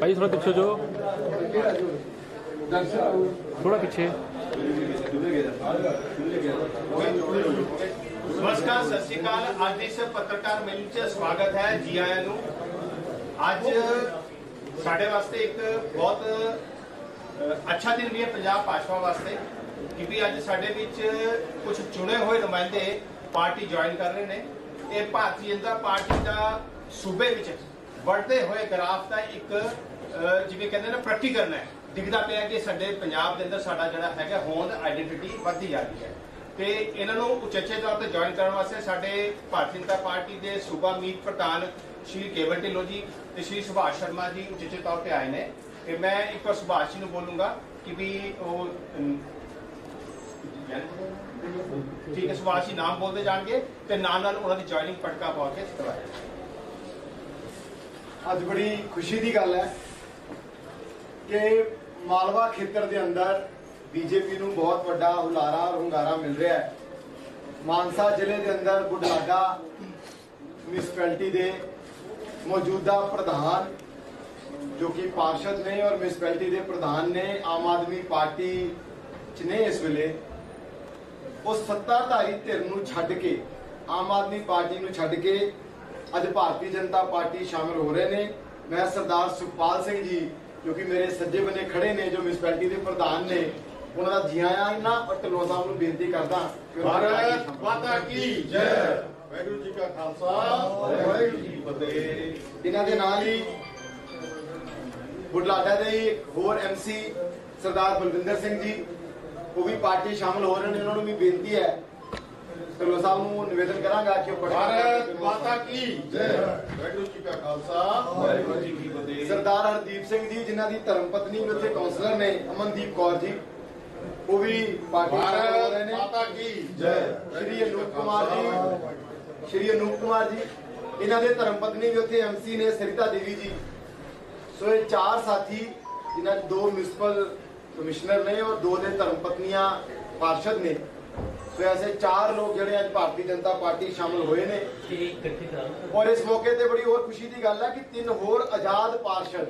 ਭਾਈ ਥੋੜਾ ਪਿੱਛੇ ਜੋ ਥੋੜਾ ਪਿੱਛੇ। ਨਮਸਕਾਰ, ਸਤਿ ਸ਼੍ਰੀ ਅਕਾਲ। ਅੱਜ ਇਸ ਪੱਤਰਕਾਰ ਮੇਲ 'ਚ ਸਵਾਗਤ ਹੈ ਜੀ ਆਇਆਂ ਨੂੰ। ਅੱਜ ਸਾਡੇ ਵਾਸਤੇ ਇੱਕ ਬਹੁਤ ਅੱਛਾ ਦਿਨ ਵੀ ਹੈ ਪੰਜਾਬ ਭਾਜਪਾ ਵਾਸਤੇ, ਕਿਉਂਕਿ ਅੱਜ ਸਾਡੇ ਵਿੱਚ ਕੁਝ ਚੁਣੇ ਹੋਏ ਨੁਮਾਇੰਦੇ ਪਾਰਟੀ ਜੁਆਇਨ ਕਰ ਰਹੇ ਨੇ। ਇਹ ਭਾਰਤੀ ਜਨਤਾ ਪਾਰਟੀ ਦਾ ਸੂਬੇ ਵਿੱਚ ਵੱਧਦੇ ਹੋਏ ਗ੍ਰਾਫ ਦਾ ਇੱਕ ਜਿਵੇਂ ਕਹਿੰਦੇ ਨੇ ਪ੍ਰੈਕਟੀਕਲ ਹੈ। ਦਿਖਦਾ ਪਿਆ ਕਿ ਸਾਡੇ ਪੰਜਾਬ ਦੇ ਅੰਦਰ ਸਾਡਾ ਜਿਹੜਾ ਹੈਗਾ ਹੋਂਦ ਆਇਡੈਂਟੀਟੀ ਵੱਧਦੀ ਜਾ ਰਹੀ ਹੈ। ਤੇ ਇਹਨਾਂ ਨੂੰ ਉਚੇਚੇ ਤੌਰ ਤੇ ਜੁਆਇਨ ਕਰਨ ਵਾਸਤੇ ਸਾਡੇ ਭਾਰਤੀ ਜਨਤਾ ਪਾਰਟੀ ਦੇ ਸੂਬਾ ਮੀਤ ਪ੍ਰਧਾਨ ਸ਼੍ਰੀ ਕੇਵਲ ਢਿੱਲੋਂ ਜੀ ਤੇ ਸ਼੍ਰੀ ਸੁਭਾਸ਼ ਸ਼ਰਮਾ ਜੀ ਉਚੇਚੇ ਤੌਰ ਤੇ ਆਏ ਨੇ। ਤੇ ਮੈਂ ਇੱਕ ਵਾਰ ਸੁਭਾਸ਼ ਜੀ ਨੂੰ ਬੋਲੂੰਗਾ ਕਿ ਵੀ ਉਹ ਅਮ, ਠੀਕ ਹੈ ਸੁਭਾਸ਼ ਜੀ ਨਾਮ ਬੋਲਦੇ ਜਾਣਗੇ ਤੇ ਨਾਲ ਨਾਲ ਉਹਨਾਂ ਦੀ ਜੁਆਇਨਿੰਗ ਪਟਕਾ ਪਾ ਕੇ ਕਰਵਾਇਆ ਅੱਜ ਬੜੀ ਖੁਸ਼ੀ ਦੀ ਗੱਲ ਹੈ ਕਿ ਮਾਲਵਾ ਖੇਤਰ ਦੇ ਅੰਦਰ ਬੀਜੇਪੀ ਨੂੰ ਬਹੁਤ ਵੱਡਾ ਹੁਲਾਰਾ ਔਰ ਹੁੰਗਾਰਾ ਮਿਲ ਰਿਹਾ ਹੈ। ਮਾਨਸਾ ਜ਼ਿਲ੍ਹੇ ਦੇ ਅੰਦਰ ਬੁਢਲਾਡਾ ਮਿਊਨਿਸਪੈਲਿਟੀ ਦੇ ਮੌਜੂਦਾ ਪ੍ਰਧਾਨ ਜੋ ਕਿ ਪਾਰਸ਼ਦ ਨੇ ਔਰ ਮਿਊਨਿਸਪੈਲਿਟੀ ਦੇ ਪ੍ਰਧਾਨ ਨੇ ਆਮ ਆਦਮੀ ਪਾਰਟੀ ਚ ਨੇ ਇਸ ਵੇਲੇ ਉਹ ਸੱਤਾਧਾਰੀ ਧਿਰ ਨੂੰ ਛੱਡ ਕੇ ਆਮ ਆਦਮੀ ਪਾਰਟੀ ਨੂੰ ਛੱਡ ਕੇ ਅੱਜ ਭਾਰਤੀ ਜਨਤਾ ਪਾਰਟੀ ਸ਼ਾਮਲ ਹੋ ਰਹੇ ਨੇ। ਮੈਂ ਸਰਦਾਰ ਸੁਖਪਾਲ ਸਿੰਘ ਜੀ ਜੋ ਕਿ ਮੇਰੇ ਸੱਜੇ ਬੰਨੇ ਖੜੇ ਨੇ ਜੋ ਮਿਊਨਿਸਪੈਲਿਟੀ ਦੇ ਪ੍ਰਧਾਨ ਨੇ ਉਹਨਾਂ ਦਾ ਜੀ ਆਇਆਂ ਨਾ ਔਰ ਢਿੱਲੋਂ ਸਾਹਿਬ ਨੂੰ ਬੇਨਤੀ ਕਰਦਾ ਕਿ ਭਾਰਤ ਮਾਤਾ ਕੀ ਜੈ। ਵਾਹਿਗੁਰੂ ਜੀ ਕਾ ਖਾਲਸਾ ਵਾਹਿਗੁਰੂ ਜੀ ਫਤਿਹ। ਇਹਨਾਂ ਦੇ ਨਾਲ ਹੀ ਬੁਢਲਾਡਾ ਦੇ ਹੀ ਇੱਕ ਹੋਰ ਐਮਸੀ ਸਰਦਾਰ ਬਲਵਿੰਦਰ ਸਿੰਘ ਜੀ ਉਹ ਵੀ ਪਾਰਟੀ ਸ਼ਾਮਲ ਹੋ ਰਹੇ ਨੇ ਉਹਨਾਂ ਨੂੰ ਵੀ ਬੇਨਤੀ ਹੈ। ਢਿੱਲੋਂ ਸਾਹਿਬ ਨੂੰ ਨਿਵੇਦਨ ਕਰਾਂਗਾ ਕਿ ਉਹ ਭਾਰਤ ਮਾਤਾ ਕੀ ਜੈ। ਵਾਹਿਗੁਰੂ ਜੀ ਕਾ ਖਾਲਸਾ। ਵਾਹਿਗੁਰੂ ਜੀ ਕੀ ਫਤਿਹ। ਸਰਦਾਰ ਹਰਦੀਪ ਸਿੰਘ ਜੀ ਜਿਨ੍ਹਾਂ ਦੀ ਧਰਮ ਪਤਨੀ ਵੀ ਉੱਥੇ ਕਾਉਂਸਲਰ ਨੇ ਅਮਨਦੀਪ ਕੌਰ ਜੀ ਉਹ ਵੀ ਪਾਰਟੀ ਭਾਰਤ ਮਾਤਾ ਕੀ ਜੈ। ਸ਼੍ਰੀ ਅਨੂਪ ਕੁਮਾਰ ਜੀ ਸ਼੍ਰੀ ਅਨੂਪ ਕੁਮਾਰ ਜੀ ਇਹਨਾਂ ਦੇ ਧਰਮ ਪਤਨੀ ਵੀ ਉੱਥੇ ਐਮਸੀ ਨੇ ਸਰਿਤਾ ਦੇਵੀ ਜੀ। ਸੋ ਇਹ ਚਾਰ ਸਾਥੀ ਜਿਨ੍ਹਾਂ 'ਚ ਦੋ ਮਿਊਨਿਸਪਲ ਕਮਿਸ਼ਨਰ ਨੇ ਔਰ ਦੋ ਦੇ ਧਰਮ ਪਤਨੀਆਂ ਪਾਰਸ਼ਦ ਨੇ। ਸੋ ਐਸੇ ਚਾਰ ਲੋਕ ਜਿਹੜੇ ਅੱਜ ਭਾਰਤੀ ਜਨਤਾ ਪਾਰਟੀ ਸ਼ਾਮਲ ਹੋਏ ਨੇ। ਔਰ ਇਸ ਮੌਕੇ ਤੇ ਬੜੀ ਹੋਰ ਖੁਸ਼ੀ ਦੀ ਗੱਲ ਹੈ ਕਿ ਤਿੰਨ ਹੋਰ ਆਜ਼ਾਦ ਪਾਰਸ਼ਦ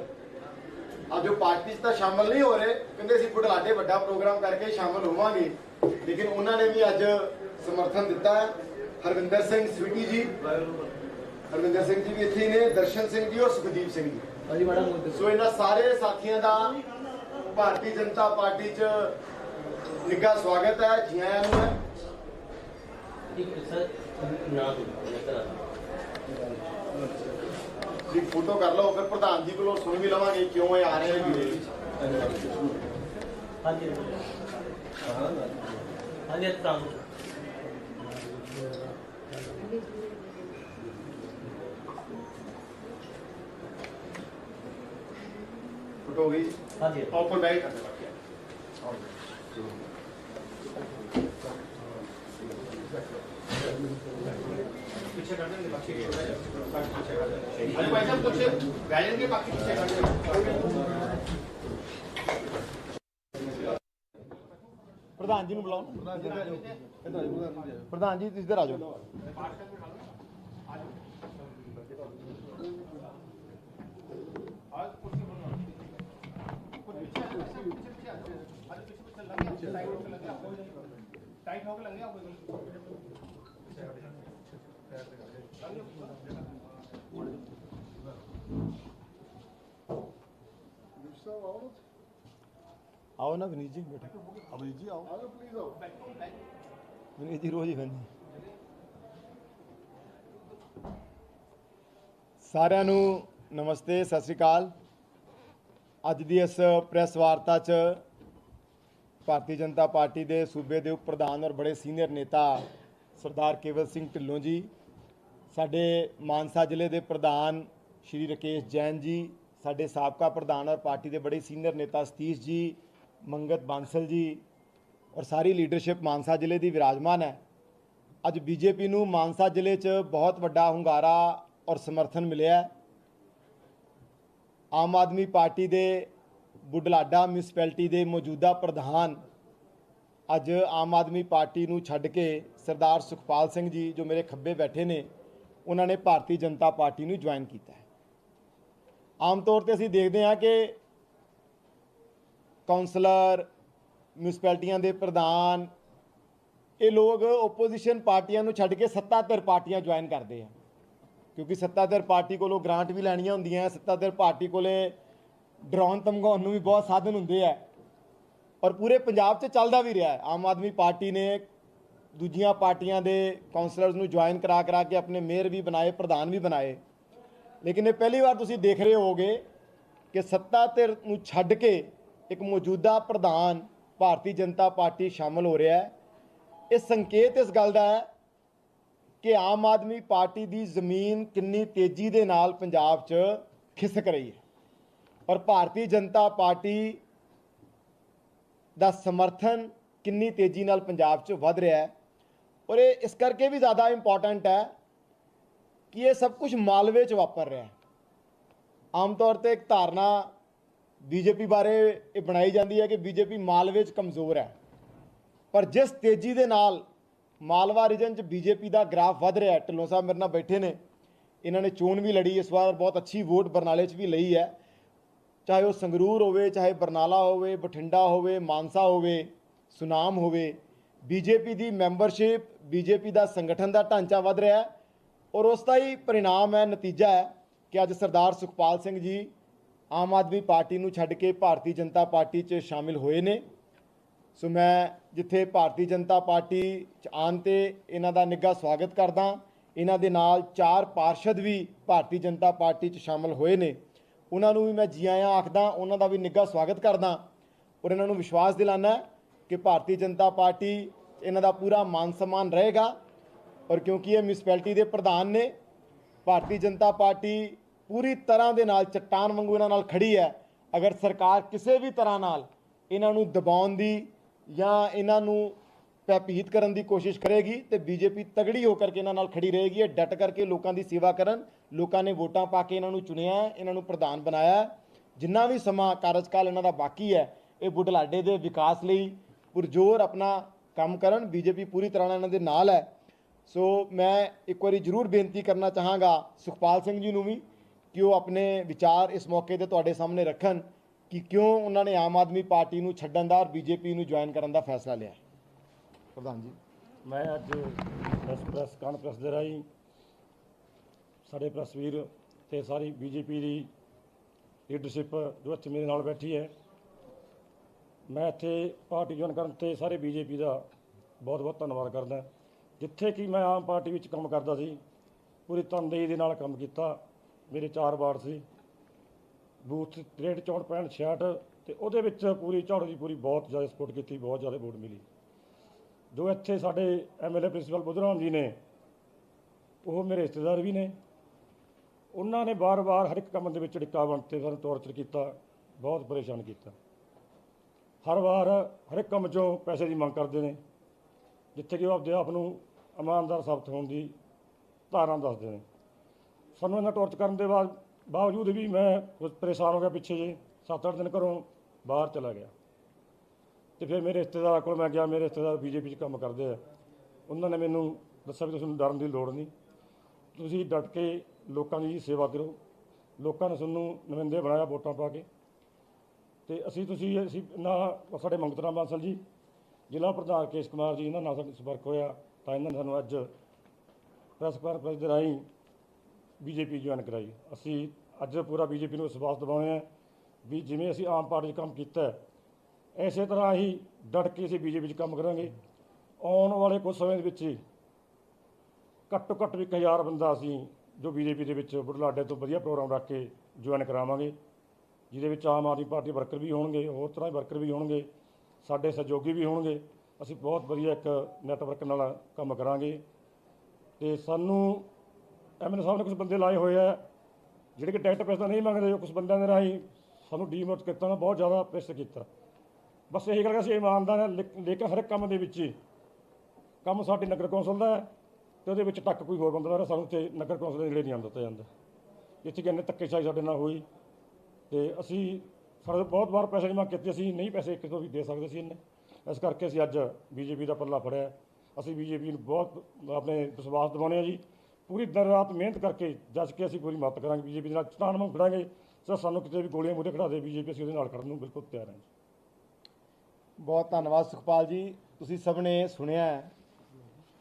ਅੱਜ ਜੋ ਪਾਰਟੀ 'ਚ ਤਾਂ ਸ਼ਾਮਲ ਨਹੀਂ ਹੋ ਰਹੇ। ਕਹਿੰਦੇ ਅਸੀਂ ਬੁਢਲਾਡੇ ਵੱਡਾ ਪ੍ਰੋਗਰਾਮ ਕਰਕੇ ਸ਼ਾਮਲ ਹੋਵਾਂਗੇ। ਲੇਕਿਨ ਉਹਨਾਂ ਨੇ ਵੀ ਅੱਜ ਸਮਰਥਨ ਦਿੱਤਾ ਹੈ। ਹਰਵਿੰਦਰ ਸਿੰਘ ਸਵੀਟੀ ਜੀ ਹਰਵਿੰਦਰ ਸਿੰਘ ਜੀ ਵੀ ਇੱਥੇ ਨੇ ਦਰਸ਼ਨ ਸਿੰਘ ਜੀ ਔਰ ਸੁਖਦੀਪ ਸਿੰਘ ਜੀ। ਸੋ ਇਹਨਾਂ ਸਾਰੇ ਸਾਥੀਆਂ ਦਾ ਭਾਰਤੀ ਜਨਤਾ ਪਾਰਟੀ 'ਚ ਨਿੱਘਾ ਸਵਾਗਤ ਹੈ ਜੀ ਆਇਆਂ ਨੂੰ ਹੈ ਜੀ ਫੋਟੋ ਕਰ ਲਓ ਫਿਰ ਪ੍ਰਧਾਨ ਜੀ ਕੋਲੋਂ ਸੁਣ ਵੀ ਲਵਾਂਗੇ ਕਿਉਂ ਇਹ ਆ ਰਹੇ ਨੇ ਵੀਰੇ ਹਾਂਜੀ ਹਾਂਜੀ। ਤਾਂ ਹੋ ਗਈ ਜੀ? ਹਾਂਜੀ ਓਪਨ ਬੈਕ ਕਰ ਦੇ ਬਾਕੀ पीछे कर देंगे बाकी छोड़ देंगे बाकी पीछे कर देंगे अरे भाई साहब कुछ रह जाएंगे बाकी पीछे कर देंगे ਪ੍ਰਧਾਨ ਜੀ ਨੂੰ ਬੁਲਾਓ ਪ੍ਰਧਾਨ ਜੀ ਤੁਸੀਂ ਇੱਧਰ ਆ ਜਾਓ टाइट होकर लग गया टाइट होकर लग गया ਆਓ ਨਾ ਵਿਨੀਤ ਜੀ ਬੈਠੋ ਅਮਰੀਤ ਜੀ ਆਓ ਆਓ ਪਲੀਜ਼ ਆਓ ਵਿਨੀਤ ਜੀ ਰੋਜ਼ ਹੀ ਖਾਂਦੇ ਸਾਰਿਆਂ ਨੂੰ ਨਮਸਤੇ ਸਤਿ ਸ੍ਰੀ ਅਕਾਲ ਅੱਜ ਦੀ ਇਸ ਪ੍ਰੈਸ ਵਾਰਤਾ 'ਚ ਭਾਰਤੀ ਜਨਤਾ ਪਾਰਟੀ ਦੇ ਸੂਬੇ ਦੇ ਉਪ ਪ੍ਰਧਾਨ ਔਰ ਬੜੇ ਸੀਨੀਅਰ ਨੇਤਾ ਸਰਦਾਰ ਕੇਵਲ ਸਿੰਘ ਢਿੱਲੋਂ ਜੀ, ਸਾਡੇ ਮਾਨਸਾ ਜ਼ਿਲ੍ਹੇ ਦੇ ਪ੍ਰਧਾਨ ਸ਼੍ਰੀ ਰਕੇਸ਼ ਜੈਨ ਜੀ, ਸਾਡੇ ਸਾਬਕਾ ਪ੍ਰਧਾਨ ਔਰ ਪਾਰਟੀ ਦੇ ਬੜੇ ਸੀਨੀਅਰ ਨੇਤਾ ਸਤੀਸ਼ ਜੀ, ਮੰਗਤ ਬਾਂਸਲ ਜੀ ਔਰ ਸਾਰੀ ਲੀਡਰਸ਼ਿਪ ਮਾਨਸਾ ਜ਼ਿਲ੍ਹੇ ਦੀ ਵਿਰਾਜਮਾਨ ਹੈ। ਅੱਜ ਬੀਜੇਪੀ ਨੂੰ ਮਾਨਸਾ ਜ਼ਿਲ੍ਹੇ 'ਚ ਬਹੁਤ ਵੱਡਾ ਹੁੰਗਾਰਾ ਔਰ ਸਮਰਥਨ ਮਿਲਿਆ ਆਮ ਆਦਮੀ ਪਾਰਟੀ ਦੇ ਬੁਢਲਾਡਾ ਮਿਊਨਿਸਪੈਲਿਟੀ ਦੇ ਮੌਜੂਦਾ ਪ੍ਰਧਾਨ ਅੱਜ ਆਮ ਆਦਮੀ ਪਾਰਟੀ ਨੂੰ ਛੱਡ ਕੇ ਸਰਦਾਰ ਸੁਖਪਾਲ ਸਿੰਘ ਜੀ ਜੋ ਮੇਰੇ ਖੱਬੇ ਬੈਠੇ ਨੇ, ਉਹਨਾਂ ਨੇ ਭਾਰਤੀ ਜਨਤਾ ਪਾਰਟੀ ਨੂੰ ਜੁਆਇਨ ਕੀਤਾ ਹੈ। ਆਮ ਤੌਰ ਤੇ ਅਸੀਂ ਦੇਖਦੇ ਹਾਂ ਕਿ ਕਾਉਂਸਲਰ ਮਿਊਨਿਸਪੈਲਟੀਆਂ ਦੇ ਪ੍ਰਧਾਨ, ਇਹ ਲੋਕ ਓਪੋਜੀਸ਼ਨ ਪਾਰਟੀਆਂ ਨੂੰ ਛੱਡ ਕੇ ਸੱਤਾਧਰ ਪਾਰਟੀਆਂ ਜੁਆਇਨ ਕਰਦੇ ਆ। ਕਿਉਂਕਿ ਸੱਤਾਧਰ ਪਾਰਟੀ ਕੋਲੋਂ ਗ੍ਰਾਂਟ ਵੀ ਲੈਣੀਆਂ ਹੁੰਦੀਆਂ, ਸੱਤਾਧਰ ਪਾਰਟੀ ਕੋਲੇ ਡਰਾਉਣ ਧਮਕਾਉਣ ਨੂੰ ਵੀ ਬਹੁਤ ਸਾਧਨ ਹੁੰਦੇ ਆ। ਔਰ ਪੂਰੇ ਪੰਜਾਬ 'ਚ ਚੱਲਦਾ ਵੀ ਰਿਹਾ ਹੈ। ਆਮ ਆਦਮੀ ਪਾਰਟੀ ਨੇ ਦੂਜੀਆਂ ਪਾਰਟੀਆਂ ਦੇ ਕਾਉਂਸਲਰਸ ਨੂੰ ਜੁਆਇਨ ਕਰਾ ਕਰਾ ਕੇ ਆਪਣੇ ਮੇਅਰ ਵੀ ਬਣਾਏ, ਪ੍ਰਧਾਨ ਵੀ ਬਣਾਏ। ਲੇਕਿਨ ਇਹ ਪਹਿਲੀ ਵਾਰ ਤੁਸੀਂ ਦੇਖ ਰਹੇ ਹੋਗੇ ਕਿ ਸੱਤਾ ਧਿਰ ਨੂੰ ਛੱਡ ਕੇ ਇੱਕ ਮੌਜੂਦਾ ਪ੍ਰਧਾਨ ਭਾਰਤੀ ਜਨਤਾ ਪਾਰਟੀ ਸ਼ਾਮਲ ਹੋ ਰਿਹਾ ਹੈ। ਇਹ ਸੰਕੇਤ ਇਸ ਗੱਲ ਦਾ ਹੈ ਕਿ ਆਮ ਆਦਮੀ ਪਾਰਟੀ ਦੀ ਜ਼ਮੀਨ ਕਿੰਨੀ ਤੇਜ਼ੀ ਦੇ ਨਾਲ ਪੰਜਾਬ 'ਚ ਖਿਸਕ ਰਹੀ ਹੈ। ਔਰ ਭਾਰਤੀ ਜਨਤਾ ਪਾਰਟੀ ਦਾ ਸਮਰਥਨ ਕਿੰਨੀ ਤੇਜ਼ੀ ਨਾਲ ਪੰਜਾਬ 'ਚ ਵੱਧ ਰਿਹਾ ਹੈ। ਔਰ ਇਹ ਇਸ ਕਰਕੇ ਵੀ ਜ਼ਿਆਦਾ ਇੰਪੋਰਟੈਂਟ ਹੈ ਕਿ ਇਹ ਸਭ ਕੁਝ ਮਾਲਵੇ 'ਚ ਵਾਪਰ ਰਿਹਾ ਹੈ। ਆਮ ਤੌਰ ਤੇ ਇੱਕ ਧਾਰਨਾ ਬੀਜੇਪੀ ਬਾਰੇ ਇਹ ਬਣਾਈ ਜਾਂਦੀ ਹੈ ਕਿ ਬੀਜੇਪੀ ਮਾਲਵੇ 'ਚ ਕਮਜ਼ੋਰ ਹੈ। ਪਰ ਜਿਸ ਤੇਜ਼ੀ ਦੇ ਨਾਲ ਮਾਲਵਾ ਰੀਜਨ 'ਚ ਬੀਜੇਪੀ ਦਾ ਗ੍ਰਾਫ ਵੱਧ ਰਿਹਾ ਹੈ, ਢਿੱਲੋਂ ਸਾਹਿਬ ਮੇਰੇ ਨਾਲ ਬੈਠੇ ਨੇ। ਇਹਨਾਂ ਨੇ ਚੋਣ ਵੀ ਲੜੀ, ਇਸ ਵਾਰ ਬਹੁਤ ਅੱਛੀ ਵੋਟ ਬਰਨਾਲੇ 'ਚ ਵੀ ਲਈ ਹੈ। ਚਾਹੇ ਉਹ ਸੰਗਰੂਰ ਹੋਵੇ, ਚਾਹੇ ਬਰਨਾਲਾ ਹੋਵੇ, ਬਠਿੰਡਾ ਹੋਵੇ, ਮਾਨਸਾ ਹੋਵੇ, ਸੁਨਾਮ ਹੋਵੇ, ਬੀਜੇਪੀ ਦੀ ਮੈਂਬਰਸ਼ਿਪ, ਬੀਜੇਪੀ ਦਾ ਸੰਗਠਨ ਦਾ ਢਾਂਚਾ ਵੱਧ ਰਿਹਾ ਹੈ ਔਰ ਉਸ ਦਾ ਹੀ ਪਰਿਣਾਮ ਹੈ, ਨਤੀਜਾ ਹੈ ਕਿ ਅੱਜ ਸਰਦਾਰ ਸੁਖਪਾਲ ਸਿੰਘ ਜੀ ਆਮ ਆਦਮੀ ਪਾਰਟੀ ਨੂੰ ਛੱਡ ਕੇ ਭਾਰਤੀ ਜਨਤਾ ਪਾਰਟੀ 'ਚ ਸ਼ਾਮਿਲ ਹੋਏ ਨੇ। ਸੋ ਮੈਂ ਜਿੱਥੇ ਭਾਰਤੀ ਜਨਤਾ ਪਾਰਟੀ ਚ ਆਉਣ ਤੇ ਇਹਨਾਂ ਦਾ ਨਿੱਘਾ ਸਵਾਗਤ ਕਰਦਾ, ਇਹਨਾਂ ਦੇ ਨਾਲ ਚਾਰ ਪਾਰਸ਼ਦ ਵੀ ਭਾਰਤੀ ਜਨਤਾ ਪਾਰਟੀ ਚ ਸ਼ਾਮਲ ਹੋਏ ਨੇ। ਉਹਨਾਂ ਨੂੰ ਵੀ ਮੈਂ ਜੀ ਆਇਆਂ ਆਖਦਾ, ਉਹਨਾਂ ਦਾ ਵੀ ਨਿੱਘਾ ਸਵਾਗਤ ਕਰਦਾ। ਔਰ ਇਹਨਾਂ ਨੂੰ ਵਿਸ਼ਵਾਸ ਦਿਲਾਨਾ ਕਿ ਭਾਰਤੀ ਜਨਤਾ ਪਾਰਟੀ ਇਹਨਾਂ ਦਾ ਪੂਰਾ ਮਾਨ ਸਨਮਾਨ ਰਹੇਗਾ। ਔਰ ਕਿਉਂਕਿ ਇਹ ਮਿਊਨਿਸਪੈਲਿਟੀ ਦੇ ਪ੍ਰਧਾਨ ਨੇ, ਭਾਰਤੀ ਜਨਤਾ ਪਾਰਟੀ ਪੂਰੀ ਤਰ੍ਹਾਂ ਦੇ ਨਾਲ ਚਟਾਨ ਵਾਂਗੂ ਇਹਨਾਂ ਨਾਲ ਖੜੀ ਹੈ। ਅਗਰ ਸਰਕਾਰ ਕਿਸੇ ਵੀ ਤਰ੍ਹਾਂ ਨਾਲ ਇਹਨਾਂ ਨੂੰ ਦਬਾਉਣ ਦੀ ਜਾਂ ਇਹਨਾਂ ਨੂੰ ਪੈਪੀਤ ਕਰਨ ਦੀ ਕੋਸ਼ਿਸ਼ ਕਰੇਗੀ ਤੇ ਬੀਜੇਪੀ ਤਗੜੀ ਹੋ ਕਰਕੇ ਇਹਨਾਂ ਨਾਲ ਖੜੀ ਰਹੇਗੀ, ਇਹ ਡਟ ਕਰਕੇ ਲੋਕਾਂ ਦੀ ਸੇਵਾ ਕਰਨ। ਲੋਕਾਂ ਨੇ ਵੋਟਾਂ ਪਾ ਕੇ ਇਹਨਾਂ ਨੂੰ ਚੁਣਿਆ, ਇਹਨਾਂ ਨੂੰ ਪ੍ਰਧਾਨ ਬਣਾਇਆ। ਜਿੰਨਾ ਵੀ ਸਮਾਂ ਕਾਰਜਕਾਲ ਇਹਨਾਂ ਦਾ ਬਾਕੀ ਹੈ, ਇਹ ਬੁਢਲਾਡੇ ਦੇ ਵਿਕਾਸ ਲਈ ਪੁਰਜੋਰ ਆਪਣਾ ਕੰਮ ਕਰਨ। ਬੀਜੇਪੀ ਪੂਰੀ ਤਰ੍ਹਾਂ ਨਾਲ ਇਹਨਾਂ ਦੇ ਨਾਲ ਹੈ। ਸੋ ਮੈਂ ਇੱਕ ਵਾਰੀ ਜ਼ਰੂਰ ਬੇਨਤੀ ਕਰਨਾ ਚਾਹਾਂਗਾ ਸੁਖਪਾਲ ਸਿੰਘ ਜੀ ਨੂੰ ਵੀ ਕਿ ਉਹ ਆਪਣੇ ਵਿਚਾਰ ਇਸ ਮੌਕੇ ਤੇ ਤੁਹਾਡੇ ਸਾਹਮਣੇ ਰੱਖਣ ਕਿ ਕਿਉਂ ਉਹਨਾਂ ਨੇ ਆਮ ਆਦਮੀ ਪਾਰਟੀ ਨੂੰ ਛੱਡਣ ਦਾ ਔਰ ਬੀਜੇਪੀ ਨੂੰ ਜੁਆਇਨ ਕਰਨ ਦਾ ਫੈਸਲਾ ਲਿਆ। ਪ੍ਰਧਾਨ ਜੀ। ਮੈਂ ਅੱਜ ਪ੍ਰੈਸ ਪ੍ਰੈਸ ਕਾਨਫਰੰਸ ਦੇ ਰਾਹੀਂ ਸਾਡੇ ਪ੍ਰੈਸ ਵੀਰ ਤੇ ਸਾਰੀ ਬੀਜੇਪੀ ਦੀ ਲੀਡਰਸ਼ਿਪ ਜੋ ਇੱਥੇ ਮੇਰੇ ਨਾਲ ਬੈਠੀ ਹੈ। ਮੈਂ ਇੱਥੇ ਪਾਰਟੀ ਜੁਆਇਨ ਕਰਨ ਤੇ ਸਾਰੇ ਬੀਜੇਪੀ ਦਾ ਬਹੁਤ ਬਹੁਤ ਧੰਨਵਾਦ ਕਰਦਾ। ਜਿੱਥੇ ਕਿ ਮੈਂ ਆਮ ਪਾਰਟੀ ਵਿੱਚ ਕੰਮ ਕਰਦਾ ਸੀ, ਪੂਰੀ ਤਨਦੇਹੀ ਦੇ ਨਾਲ ਕੰਮ ਕੀਤਾ। ਮੇਰੇ ਚਾਰ ਵਾਰਡ ਸੀ। ਬੂਥ 63 64 65 66 ਤੇ ਉਹਦੇ ਵਿੱਚ ਪੂਰੀ, ਝਾੜੂ ਦੀ ਪੂਰੀ ਬਹੁਤ ਜ਼ਿਆਦਾ ਸਪੋਰਟ ਕੀਤੀ, ਬਹੁਤ ਜ਼ਿਆਦਾ ਵੋਟ ਮਿਲੀ। ਜੋ ਇੱਥੇ ਸਾਡੇ ਐਮਐਲਏ ਪ੍ਰਿੰਸੀਪਲ ਬੁੱਧਰਾਮ ਜੀ ਨੇ, ਉਹ ਮੇਰੇ ਰਿਸ਼ਤੇਦਾਰ ਵੀ ਨੇ। ਉਹਨਾਂ ਨੇ ਵਾਰ-ਵਾਰ ਹਰ ਇੱਕ ਕੰਮ ਦੇ ਵਿੱਚ ਡਿੱਕਾ ਬਣ ਤੇ ਸਾਨੂੰ ਟੌਰਚਰ ਕੀਤਾ, ਬਹੁਤ ਪਰੇਸ਼ਾਨ ਕੀਤਾ। ਹਰ ਵਾਰ ਹਰ ਇੱਕ ਕੰਮ 'ਚੋਂ ਪੈਸੇ ਦੀ ਮੰਗ ਕਰਦੇ ਨੇ, ਜਿੱਥੇ ਕਿ ਉਹ ਆਪਦੇ ਆਪ ਨੂੰ ਇਮਾਨਦਾਰ ਸਾਬਤ ਹੋਣ ਦੀ ਧਾਰਨਾ ਦੱਸਦੇ ਨੇ। ਸਾਨੂੰ ਇਹਨਾਂ ਟੌਰਚ ਕਰਨ ਦੇ ਬਾਅਦ ਬਾਵਜੂਦ ਵੀ ਮੈਂ ਕੁਝ ਪਰੇਸ਼ਾਨ ਹੋ ਗਿਆ ਪਿੱਛੇ ਜੇ 7-8 ਦਿਨ ਘਰੋਂ ਬਾਹਰ ਚਲਾ ਗਿਆ। ਤੇ ਫਿਰ ਮੇਰੇ ਰਿਸ਼ਤੇਦਾਰ ਕੋਲ ਮੈਂ ਗਿਆ, ਮੇਰੇ ਰਿਸ਼ਤੇਦਾਰ ਬੀਜੇਪੀ 'ਚ ਕੰਮ ਕਰਦੇ ਆ। ਉਹਨਾਂ ਨੇ ਮੈਨੂੰ ਦੱਸਿਆ ਵੀ ਤੁਹਾਨੂੰ ਡਰਨ ਦੀ ਲੋੜ ਨਹੀਂ। ਤੁਸੀਂ ਡਟ ਕੇ ਲੋਕਾਂ ਦੀ ਸੇਵਾ ਕਰੋ। ਲੋਕਾਂ ਨੇ ਤੁਹਾਨੂੰ ਨੁਮਾਇੰਦੇ ਬਣਾਇਆ ਵੋਟਾਂ ਪਾ ਕੇ। ਤੇ ਅਸੀਂ ਤੁਸੀਂ, ਅਸੀਂ ਨਾ, ਸਾਡੇ ਮੰਗਤ ਰਾਮ ਬਾਂਸਲ ਜੀ, ਜ਼ਿਲ੍ਹਾ ਪ੍ਰਧਾਨ ਕੇਸ਼ ਕੁਮਾਰ ਜੀ, ਇਹਨਾਂ ਨਾਲ ਸਾਡਾ ਸੰਪਰਕ ਹੋਇਆ ਤਾਂ ਇਹਨਾਂ ਨੇ ਸਾਨੂੰ ਅੱਜ ਪ੍ਰੈਸ ਕਾਨਫਰੰਸ ਦੇ ਰਾਹੀਂ ਬੀਜੇਪੀ ਜੁਆਇਨ ਕਰਾਈ। ਅਸੀਂ ਅੱਜ ਪੂਰਾ ਬੀਜੇਪੀ ਨੂੰ ਵਿਸ਼ਵਾਸ ਦਿਵਾਉਂਦੇ ਹਾਂ ਵੀ ਜਿਵੇਂ ਅਸੀਂ ਆਮ ਪਾਰਟੀ 'ਚ ਕੰਮ ਕੀਤਾ ਇਸੇ ਤਰ੍ਹਾਂ ਹੀ ਡਟ ਕੇ ਅਸੀਂ ਬੀਜੇਪੀ 'ਚ ਕੰਮ ਕਰਾਂਗੇ। ਆਉਣ ਵਾਲੇ ਕੁਝ ਸਮੇਂ ਦੇ ਵਿੱਚ ਹੀ ਘੱਟੋ ਘੱਟ ਵੀ ਇੱਕ ਹਜ਼ਾਰ ਬੰਦਾ ਅਸੀਂ ਜੋ ਬੀਜੇਪੀ ਦੇ ਵਿੱਚ ਬੁਢਲਾਡੇ ਤੋਂ ਵਧੀਆ ਪ੍ਰੋਗਰਾਮ ਰੱਖ ਕੇ ਜੁਆਇਨ ਕਰਾਵਾਂਗੇ, ਜਿਹਦੇ ਵਿੱਚ ਆਮ ਆਦਮੀ ਪਾਰਟੀ ਵਰਕਰ ਵੀ ਹੋਣਗੇ, ਹੋਰ ਤਰ੍ਹਾਂ ਦੇ ਵਰਕਰ ਵੀ ਹੋਣਗੇ, ਸਾਡੇ ਸਹਿਯੋਗੀ ਵੀ ਹੋਣਗੇ, ਅਸੀਂ ਬਹੁਤ ਵਧੀਆ ਇੱਕ ਨੈਟਵਰਕ ਨਾਲ ਕੰਮ ਕਰਾਂਗੇ। ਤੇ ਸਾਨੂੰ ਐਮਐਨ ਸਾਹਿਬ ਨੇ ਕੁਝ ਬੰਦੇ ਲਾਏ ਹੋਏ ਆ, ਜਿਹੜੇ ਕਿ ਟਿਕਟ ਪੈਸਾ ਨਹੀਂ ਮੰਗਦੇ, ਉਹ ਕੁਝ ਬੰਦਿਆਂ ਦੇ ਰਾਹੀਂ ਸਾਨੂੰ ਡੀਮੋਟ ਕੀਤਾ ਬਹੁਤ ਜ਼ਿਆਦਾ ਪ੍ਰੈਸ਼ਰ ਕੀਤਾ। ਬਸ ਇਹੀ ਗੱਲ ਅਸੀਂ ਇਮਾਨਦਾਰ ਹਾਂ ਲੇ- ਲੇਕਿਨ ਹਰ ਇੱਕ ਕੰਮ ਦੇ ਵਿੱਚ ਕੰਮ ਸਾਡੀ ਨਗਰ ਕੌਂਸਲ ਦਾ ਹੈ ਤੇ ਉਹਦੇ ਵਿੱਚ ਤੱਕ ਕੋਈ ਹੋਰ ਬੰਦਾ ਨਾ ਸਾਨੂੰ ਤੇ ਨਗਰ ਕੌਂਸਲ ਦੇ ਨੇੜੇ ਨਹੀਂ ਆਉਣ ਦਿੱਤਾ ਜਾਂਦਾ। ਇੱਥੇ ਕਿੰਨੇ ਧੱਕੇਸ਼ਾਹੀ ਸਾਡੇ ਨਾਲ ਹੋਈ ਤੇ ਅਸੀਂ ਸਾਡੇ ਤੋਂ ਬਹੁਤ ਵਾਰ ਪੈਸੇ ਜਮ੍ਹਾਂ ਕੀਤੇ, ਅਸੀਂ ਨਹੀਂ ਪੈਸੇ ਇੱਕ ਤੋਂ ਵੀ ਦੇ ਸਕਦੇ ਸੀ ਇਹਨੇ ਇਸ ਕਰਕੇ ਅਸੀਂ ਅੱਜ ਬੀਜੇਪੀ ਦਾ ਪੱਲਾ ਫੜਿਆ। ਹੈ। ਅਸੀਂ ਬੀਜੇਪੀ ਨੂੰ ਬਹੁਤ ਆਪਣੇ ਵਿਸ਼ਵਾਸ ਦਿਵਾਉਂਦੇ ਹਾਂ ਜੀ। ਪੂਰੀ ਦਿਨ ਰਾਤ ਮਿਹਨਤ ਕਰਕੇ ਜੱਜ ਕੇ ਅਸੀਂ ਪੂਰੀ ਮਦਦ ਕਰਾਂਗੇ ਬੀਜੇਪੀ ਦੇ ਨਾਲ, ਚਟਾਨ ਵਾਂਗ ਖੜਾਂਗੇ ਸਰ ਸਾਨੂੰ ਕਿਤੇ ਵੀ ਗੋਲੀਆਂ ਮੂਹਰੇ ਖੜਾ ਦੇ ਬੀਜੇਪੀ, ਅਸੀਂ ਉਹਦੇ ਨਾਲ ਖੜਨ ਨੂੰ ਬਿਲਕੁਲ ਤਿਆਰ ਹਾਂ ਜੀ। ਬਹੁਤ ਧੰਨਵਾਦ ਸੁਖਪਾਲ ਜੀ ਤੁਸੀਂ ਸਭ ਨੇ ਸੁਣਿਆ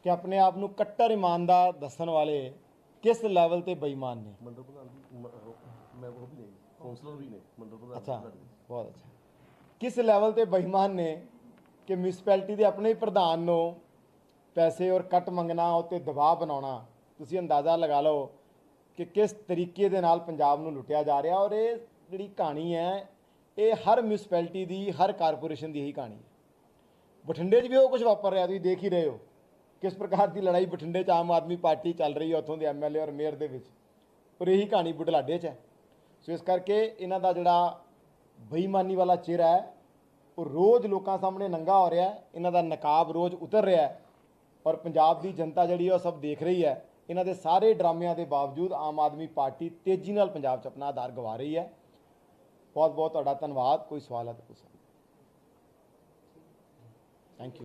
ਕਿ ਆਪਣੇ ਆਪ ਨੂੰ ਕੱਟਰ ਇਮਾਨਦਾਰ ਦੱਸਣ ਵਾਲੇ ਕਿਸ ਲੈਵਲ ਤੇ ਬੇਈਮਾਨ ਨੇ ਮੰਡਲ ਪ੍ਰਧਾਨ ਵੀ ਮ- ਉਹ- ਮੈਂ ਉਹ ਵੀ ਨਹੀਂ ਕਾਉਂਸਲਰ ਵੀ ਨੇ ਮੰਡਲ ਪ੍ਰਧਾਨ ਅੱਛਾ ਪ੍ਰਧਾਨ ਵੀ। ਬਹੁਤ ਅੱਛਾ ਕਿਸ ਲੈਵਲ ਤੇ ਬੇਈਮਾਨ ਨੇ ਕਿ ਮਿਊਨਿਸਪੈਲਿਟੀ ਦੇ ਆਪਣੇ ਪ੍ਰਧਾਨ ਨੂੰ ਪੈਸੇ ਔਰ ਕੱਟ ਮੰਗਣਾ ਉੱਤੇ ਦਬਾਅ ਬਣਾਉਣਾ ਤੁਸੀਂ ਅੰਦਾਜ਼ਾ ਲਗਾ ਲਓ ਕਿ ਕਿਸ ਤਰੀਕੇ ਦੇ ਨਾਲ ਪੰਜਾਬ ਨੂੰ ਲੁੱਟਿਆ ਜਾ ਰਿਹਾ ਔਰ ਇਹ ਜਿਹੜੀ ਕਹਾਣੀ ਹੈ ਇਹ ਹਰ ਮਿਊਨਿਸਪੈਲਿਟੀ ਦੀ, ਹਰ ਕਾਰਪੋਰੇਸ਼ਨ ਦੀ ਇਹੀ ਕਹਾਣੀ ਹੈ। ਬਠਿੰਡੇ 'ਚ ਵੀ ਉਹ ਕੁਝ ਵਾਪਰ ਰਿਹਾ, ਤੁਸੀਂ ਦੇਖ ਹੀ ਰਹੇ ਹੋ ਕਿਸ ਪ੍ਰਕਾਰ ਦੀ ਲੜਾਈ ਬਠਿੰਡੇ 'ਚ ਆਮ ਆਦਮੀ ਪਾਰਟੀ ਚੱਲ ਰਹੀ ਹੈ ਉੱਥੋਂ ਦੇ ਐਮਐਲਏ ਔਰ ਮੇਅਰ ਦੇ ਵਿੱਚ। ਪਰ ਇਹੀ ਕਹਾਣੀ ਬੁਢਲਾਡੇ 'ਚ ਹੈ। ਸੋ ਇਸ ਕਰਕੇ ਇਹਨਾਂ ਦਾ ਜਿਹੜਾ ਬੇਈਮਾਨੀ ਵਾਲਾ ਚਿਹਰਾ ਹੈ, ਉਹ ਰੋਜ਼ ਲੋਕਾਂ ਸਾਹਮਣੇ ਨੰਗਾ ਹੋ ਰਿਹਾ ਇਹਨਾਂ ਦਾ ਨਕਾਬ ਰੋਜ਼ ਉਤਰ ਰਿਹਾ ਹੈ ਔਰ ਪੰਜਾਬ ਦੀ ਜਨਤਾ ਜਿਹੜੀ ਹੈ ਉਹ ਸਭ ਦੇਖ ਰਹੀ ਹੈ। ਇਹਨਾਂ ਦੇ ਸਾਰੇ ਡਰਾਮਿਆਂ ਦੇ ਬਾਵਜੂਦ ਆਮ ਆਦਮੀ ਪਾਰਟੀ ਤੇਜ਼ੀ ਨਾਲ ਪੰਜਾਬ 'ਚ ਆਪਣਾ ਆਧਾਰ ਗਵਾ ਰਹੀ ਹੈ। ਬਹੁਤ ਬਹੁਤ ਤੁਹਾਡਾ ਧੰਨਵਾਦ ਕੋਈ ਸਵਾਲ ਹੈ ਤਾਂ ਪੁੱਛ। Thank you